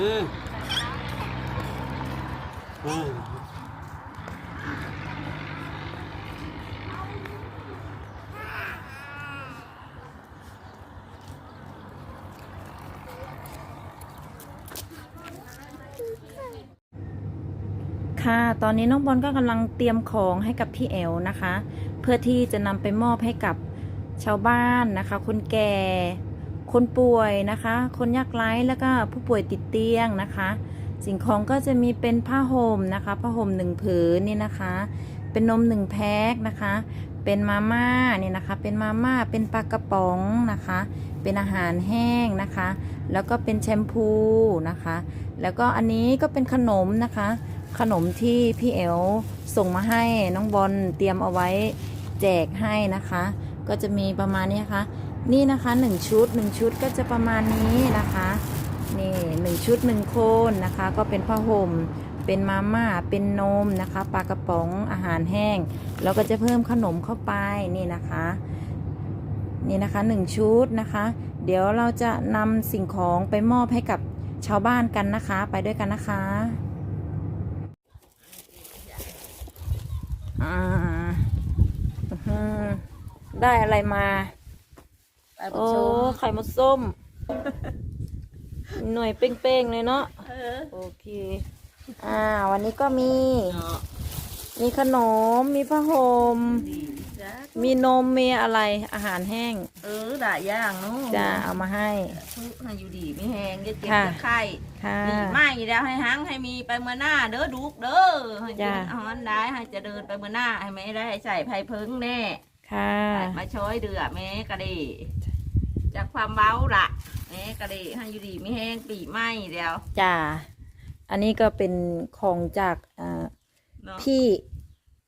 อืมอืมค่ะ ตอนนี้น้องบอลก็กำลังเตรียมของให้กับพี่แอลนะคะ เพื่อที่จะนำไปมอบให้กับชาวบ้านนะคะ คนแก่ คนป่วยนะคะ คนยากไร้แล้วก็ผู้ป่วยติดเตียงนะคะ สิ่งของก็จะมีเป็นผ้าห่มนะคะผ้าห่มหนึ่งผืนนี่นะคะ เป็นนมหนึ่งแพ็คนะคะ เป็นมาม่าเนี่ยนะคะ เป็นมาม่าเป็นปลากระป๋องนะคะ เป็นอาหารแห้งนะคะ แล้วก็เป็นแชมพูนะคะ แล้วก็อันนี้ก็เป็นขนมนะคะ ขนมที่พี่เอลส่งมาให้น้องบอลเตรียมเอาไว้แจกให้นะคะ ก็จะมีประมาณนี้นะคะ นี่นะคะหนึ่งชุดหนึ่งชุดก็จะประมาณนี้นะคะนี่หนึ่งชุดหนึ่งโคนนะคะ ก็เป็นผ้าห่มเป็นมาม่าเป็นนมนะคะปลากระป๋องอาหารแห้ง แล้วก็จะเพิ่มขนมเข้าไปนี่นะคะนี่นะคะหนึ่งชุดนะคะ เดี๋ยวเราจะนำสิ่งของไปมอบให้กับชาวบ้านกันนะคะ ไปด้วยกันนะคะอ่าได้อะไรมา ไปปโอ้ระชุมไข่มดส้ม หน่วยเป้งๆเลยเนาะเออโอเค อ่า วันนี้ก็มี เนาะมีขนม มีผ้าห่มดีจ้ะมีนมมีอะไรอาหารแห้งเออด่าย่างเนาะจะเอามาให้ ทุกให้อยู่ดีไม่แห้งจะเจ็บค่ะ จะไข้ค่ะ ดีไม่แล้วให้หังให้มีไปเมื่อหน้าเด้อดุกเด้อให้จ้ะกินอาหารได้ให้จะเดินไปเมื่อหน้าให้ไม่ได้ให้ใส่ไผ่เพิงแน่ค่ะ มาช่วยเดือแม่กะดี จากความเบ้าละแม่กะดีให้อยู่ดีไม่แห้งปีไหม้เดียวจ้า อันนี้ก็เป็นของจากอ่าเนาะพี่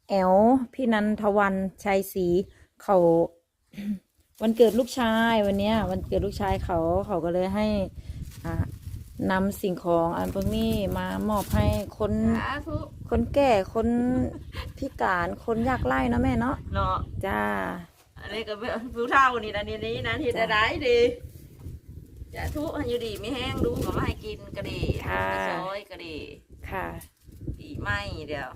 แอลพี่นันทวันชัยศรีเขา วันเกิดลูกชายวันเนี้ย วันเกิดลูกชายเขาเขาก็เลยให้อ่านำสิ่งของอันพวกนี้มามอบให้คนสาธุคนแก่คนพิการคนยากไร้เนาะแม่เนาะเนาะ จ้า อันนี้ก็ผู้เท่านี่นะนี่นี้นะที่จะได้ดีจะทุให้อยู่ดีไม่แห้งดูก็มาให้กินก็ดีค่ะไปซอยก็ดีค่ะดีไหมเดียว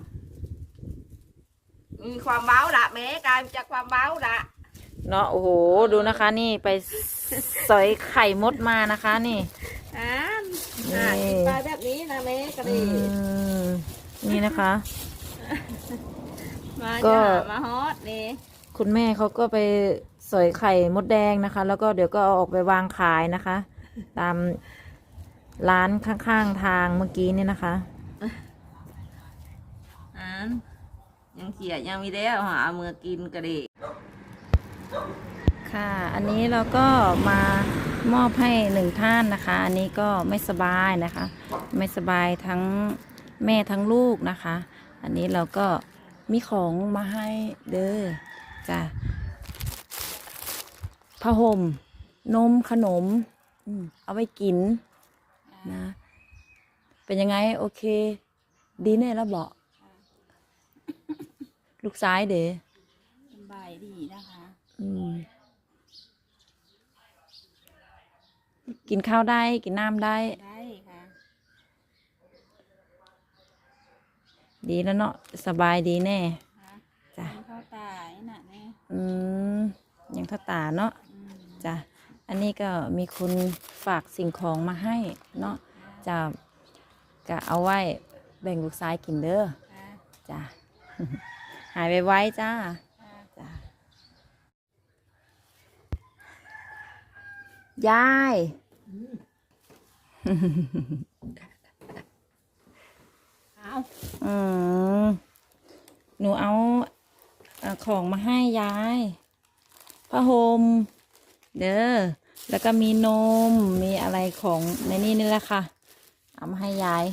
มีความเบ้าละแม้กลายจากความเบ้าละเนาะโอ้โหดูนะคะนี่ไปสอยไข่มดมานะคะนี่อ่านนี่อ่านกินไปแบบนี้นะแม่ก็อืดีมนี่นะคะ มาก็จ้ามาฮอตนี่ คุณแม่เขาก็ไปสอยไข่มดแดงนะคะ แล้วก็เดี๋ยวก็เอาออกไปวางขายนะคะ ตามร้านข้างๆทางเมื่อกี้นี่นะคะอ่านยังเขียดยังมีแล้วหาเอามือกินก็ดีค่ะ อันนี้เราก็มามอบให้หนึ่งท่านนะคะ อันนี้ก็ไม่สบายนะคะ ไม่สบายทั้งแม่ทั้งลูกนะคะ อันนี้เราก็มีของมาให้เด้อ จ้ะผ้าห่ม นมขนมอืมเอาไว้กินนะ เป็นยังไง โอเค ดีแน่แล้วบอกลูกซ้ายเด้อสบายดีนะคะ อืม กินข้าวได้ กินน้ำได้ ได้ค่ะ ดีแล้วเนาะ สบายดีแน่ ค่ะ จ้ะ เข้าตายน่ะแน่อืมยังทัตาเนาะจ้ะอันนี้ก็มีคุณฝากสิ่งของมาให้เนาะจะก็เอาไว้แบ่งลูกซ้ายกินเด้อค่ะจ้ะหายไปไว้จ้าค่ะจ้ะยายเอาอืมหนูเอาเอ่อ ของมาให้ยายผ้าห่มเด้อแล้วก็มีนมมีอะไรของในนี่นี่แหละค่ะ เอามาให้ยาย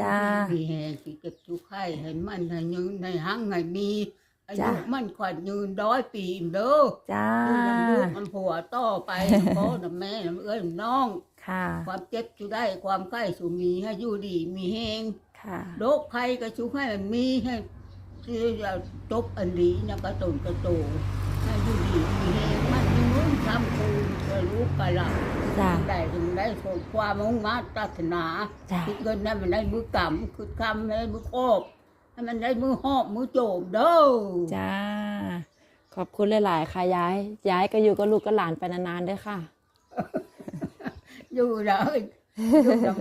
จ้ามีแหงสิเก็บจุไข่เห็นมันให้ยืนในห้างให้มีอาจ้ะยุมันขวัญยืนร้อยปีอิ่มเด้อจ้าคือยังลูกมันผัวต่อไปพ่อน้ำแม่น้ำเอ้ยน้องค่ะ ความเจ็บจุได้ความไข้สุมีให้อยู่ดีมีแหงค่ะโรคภัยก็ชุให้มันมีให้ ที่จะจบอันดีนะกระตุนกระโตให้อยู่ดีมีแหงมันมีเงินทำคูกระลูกกระหลับจ้าได้ถึงได้ความมุ่งมาตรารถนาจ้ะ คิดเงินให้มันได้มือกำคือคำให้ได้มือโคบให้มันได้มือหอบมือโจมเด้อจ้า ขอบคุณหลาย ๆ ค่ะยายยายก็อยู่กับลูกกับหลานไปนานๆด้วยค่ะ อยู่เลยอยู่กับ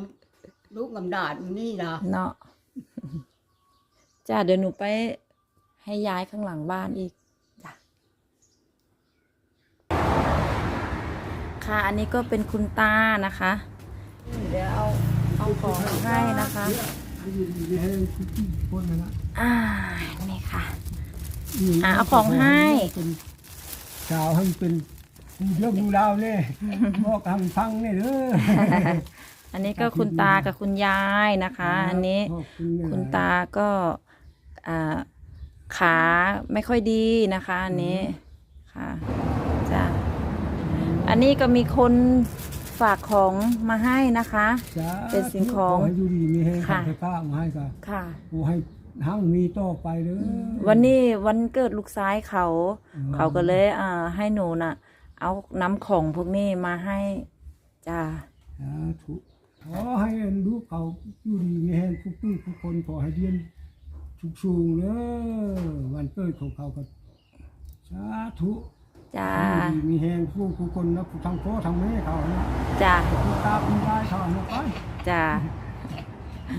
ลูกกำดาดนี่นะเนาะ จ้าเดี๋ยวหนูไปให้ย้ายข้างหลังบ้านอีกจ้ะค่ะอันนี้ก็เป็นคุณตานะคะ เดี๋ยวเอาเอาของให้นะคะอ่านี่ค่ะอะเอาของให้ชาวให้มันเป็นเรื่องดูดาวเนี่ยบอกทำฟังเนี่ยเด้ออันนี้ก็คุณตากับคุณยายนะคะ อันนี้ขอบณเนี่ยคุณตาก็ อ่าขาไม่ค่อยดีนะคะอันนี้ค่ะจ้ะอันนี้ก็มีคนฝากของมาให้นะคะจ้าเป็นสิ่งของขให้อยู่ดีมีให้ค่ะข้าไปข้ามาให้ก็ค่ะกูให้ทั้งมีต่อไปเด้อวันนี้วันเกิดลูกชายเขาอืมเขาก็เลยอ่าให้หนูน่ะ เอาน้ำของพวกนี้มาให้จ้าสาธุขอให้ลูกเขาอยู่ดีมีแห้งทุกทุกทุกคนขอให้เรียน ทุกสูงเด้อวันเกิดของเขาก็สาธุจ้าอยู่ดีมีแห้งทุกทุกคนนะทั้งพ่อทั้งแม่เขานะจ้าคุณตาคุณยายเขานะไปจ้า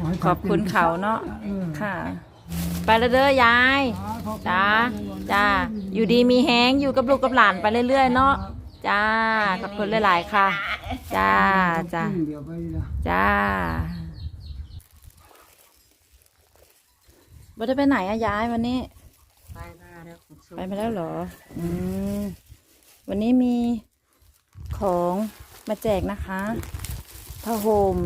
ให้ขอบคุณเขาเนาะออค่ะ ไปแล้วเด้อยายจ้า จ้า อยู่ดีมีแฮงอยู่กับลูกกับหลานไปเรื่อยๆเนาะ จ้า ขอบคุณหลายๆค่ะ จ้า จ้า เดี๋ยวไปนะ จ้า บ่ได้ไปไหนอะยายวันนี้ ไปมาแล้วคุณสุไปมาแล้วเหรอ อืม วันนี้มีของมาแจกนะคะผ้าห่ม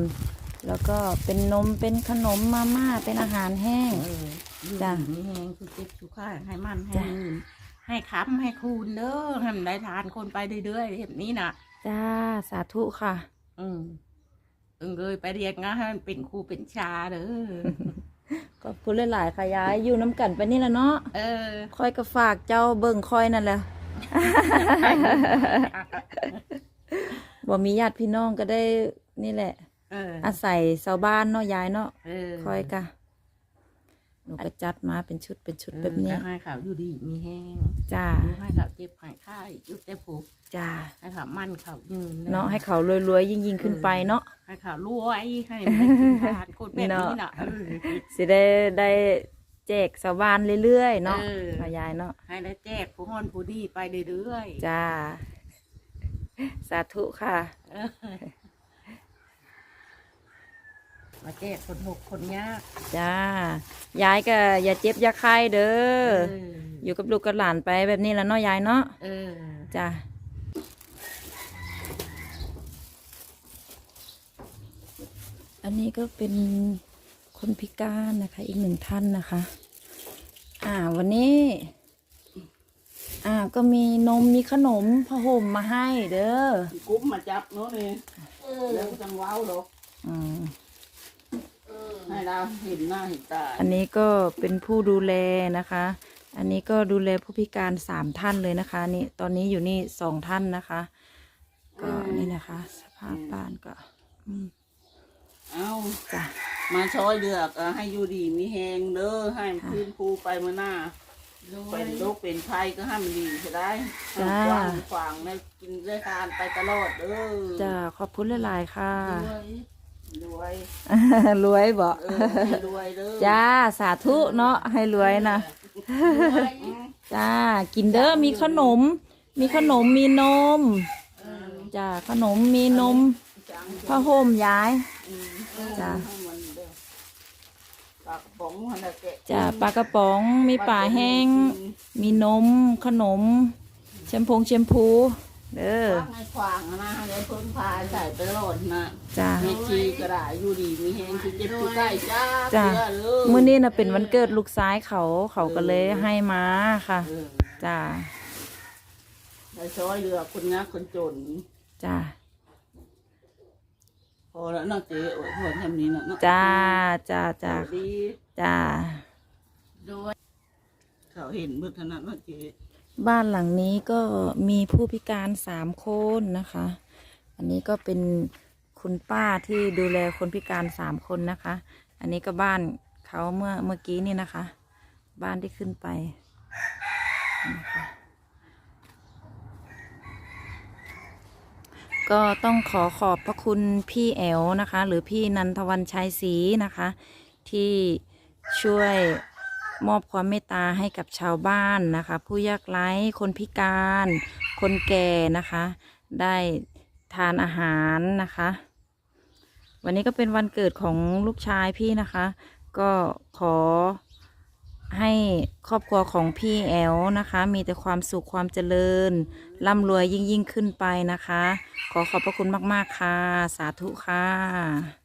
แล้วก็เป็นนมเป็นขนมมาม่าเป็นอาหารแห้ง เอออยู่จ้ะ ดีมีแหงคือเจ็บสุข้าให้มันให้จ้ะยืนให้ค้ำให้คูณเด้อให้มันได้ทานคนไปเรื่อยๆแบบนี้น่ะ จ้าสาธุค่ะ อืมเอิงเลยไปเรียกงานให้มันเป็นครูเป็นชาเด้อ ขอบคุณหลายๆค่ะยายอยู่น้ำกันไปนี่แหละเนาะเออคอยก็ฝากเจ้าเบิ่งคอยนั่นแหละบ่มีญาติพี่น้องก็ได้นี่แหละ เอออาศัยชาวบ้านเนาะยายเนาะเออคอยกะ หนูก็จัดมาเป็นชุดเป็นชุดแบบนี้เออก็ให้เขาอยู่ดีมีแห้งจ้าอยู่ให้เขาเจ็บหายไข้อยุดแต่ผูกจ้าให้เขามั่นเขายืนเนาะให้เขารวยๆยิ่งยิ่งๆขึ้นไปเนาะให้เขารวยให้มันได้กินทานคนแบบนี้น่ะเออสิได้ได้แจกชาวบ้านเรื่อยๆเนาะเออค่ะยายเนาะให้ได้แจกผู้ฮอนผู้ดีไปเรื่อยๆจ้าสาธุค่ะเออ มาแจกคนหกคนยากจ้ายายก็อย่าเจ็บอย่าไข้เด้อเอออยู่กับลูกกับหลานไปแบบนี้แล้วเนาะยายเนาะเออจ้ะอันนี้ก็เป็นคนพิการนะคะ อีกหนึ่งท่านนะคะ อ่าวันนี้ อ่าก็มีนมมีขนมผ้าห่มมาให้เด้อ กุ้มมาจับเนาะนี่แล้วจังว้าวหรอกอืม ให้เราเห็นหน้าเห็นตาอันนี้ก็เป็นผู้ดูแลนะคะ อันนี้ก็ดูแลผู้พิการสามท่านเลยนะคะ นี่ตอนนี้อยู่นี่สองท่านนะคะ ก็นี่นะคะ สภาพบ้านก็อืมเอาจ้ะมาช้อยเลือกเอาให้อยู่ดีมีแหงเด้อให้มันค่ะคืนครูไปเมื่อหน้า เป็นโรคเป็นภัยก็ให้มันดีใช่ได้ให้จ้ากว้างขวางได้กินได้ทานไปตลอดเด้อ จ้ะขอบคุณหลายๆค่ะ รวยรวยบ่เออให้รวยเด้อจ้าสาธุเนาะให้รวยนะจ้ากินเด้อมีขนม มีขนมมีนมจ้าขนมมีนมผ้าห่มยายจ้าให้มันเด้อปากป๋องหันน่ะแกะจ้าปลากระป๋องมีปลาแห้ง มีนมขนม แชมพงแชมพู เด้อปากให้ขวางนะให้ได้พ้นพายใส่ไปตลอดนะจ้าแม่ชีก็ได้อยู่ดีมีแหงคือเจ็บคือใกล้จ้าจ้าเชื่อเลยมื้อนี้น่ะเป็นวันเกิดลูกซ้ายเขาเขาก็เลยให้มาค่ะเออจ้าได้ช้อยเรือคนงากคนจนจ้าพอแล้วเนาะเจ๊โอ้ยพอทำนี้เนาะเนาะจ้าจ้าจ้าดีจ้าด้วยเขาเห็นเบิดขนาดเนาะเจ๊ บ้านหลังนี้ก็มีผู้พิการสามคนนะคะ อันนี้ก็เป็นคุณป้าที่ดูแลคนพิการสามคนนะคะ อันนี้ก็บ้านเขาเมื่อเมื่อกี้นี่นะคะ บ้านที่ขึ้นไปนะคะก็ต้องขอขอบพระคุณพี่แอลนะคะ หรือพี่นันทวันชัยศรีนะคะ ที่ช่วย มอบความเมตตาให้กับชาวบ้านนะคะ ผู้ยากไร้คนพิการ คนแก่นะคะ ได้ทานอาหารนะคะ วันนี้ก็เป็นวันเกิดของลูกชายพี่นะคะ ก็ขอให้ครอบครัวของพี่แอลนะคะ มีแต่ความสุขความเจริญร่ำรวยยิ่งยิ่งขึ้นไปนะคะ ขอขอบพระคุณมาก ๆ ค่ะ สาธุค่ะ